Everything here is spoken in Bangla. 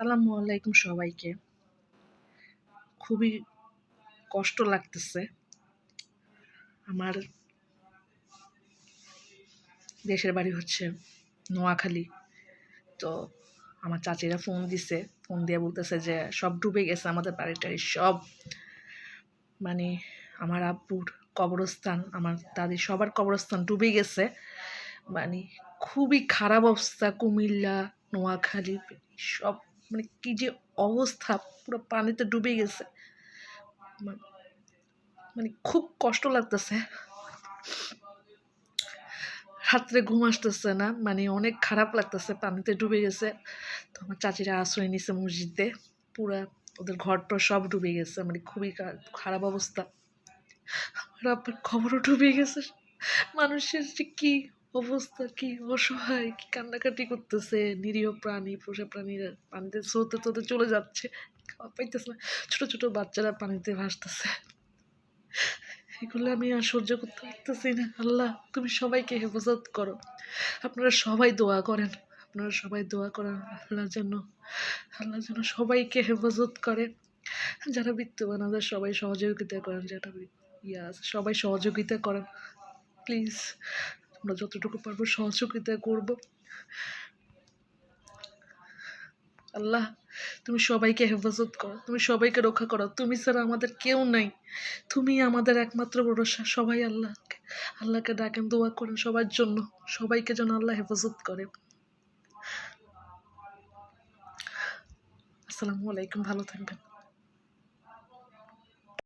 আসসালামু আলাইকুম সবাইকে। খুবই কষ্ট লাগতেছে আমার দেশের বাড়ি হচ্ছে নোয়াখালী। তো আমার চাচিরা ফোন দিছে ফোন দিয়ে বলতেছে যে সব ডুবে গেছে আমাদের বাড়ি টাড়ি সব। মানে আমার আব্বুর কবরস্থান, আমার দাদির সবার কবরস্থান ডুবে গেছে। মানে খুবই খারাপ অবস্থা, কুমিল্লা, নোয়াখালী, সব মানে কি যে অবস্থা, পুরো পানিতে ডুবে গেছে। মানে খুব কষ্ট লাগতেছে। রাত্রে ঘুম আসতেছে না মানে অনেক খারাপ লাগতেছে, পানিতে ডুবে গেছে। তো আমার চাচিরা আশ্রয় নিছে মসজিদে, পুরা ওদের ঘরটা সব ডুবে গেছে মানে খুবই খারাপ অবস্থা। খবরও ডুবে গেছে। মানুষের যে কি অবস্থা কি অসহায়, কি কান্নাকাটি করতেছে নিরীহ প্রাণী, পোষা প্রাণীরা পানিতে স্রোতে স্রোতে চলে যাচ্ছে। খাওয়া পাইতেছে না, ছোট ছোট বাচ্চারা পানিতে ভাসতেছে। এগুলো আমি আর সহ্য করতে পারতেছি না। আল্লাহ, তুমি সবাইকে হেফাজত করো। আপনারা সবাই দোয়া করেন। আপনারা সবাই দোয়া করেন আল্লাহ যেন আল্লাহ যেন সবাইকে হেফাজত করে। যারা বিত্তবান, ওদের সবাই সহযোগিতা করেন। যারা ইয়ে আছে, সবাই সহযোগিতা করেন। প্লিজ আমরা যতটুকু পারব সহযোগিতা করব। আল্লাহ, তুমি সবাইকে হেফাজত করো। তুমি সবাইকে রক্ষা করো। তুমি ছাড়া আমাদের কেউ নাই। তুমি আমাদের একমাত্র ভরসা, সবাই আল্লাহকে আল্লাহকে ডাকেন, দোয়া করেন সবার জন্য। সবাইকে যেন আল্লাহ হেফাজত করে। আসসালামু আলাইকুম, ভালো থাকবেন।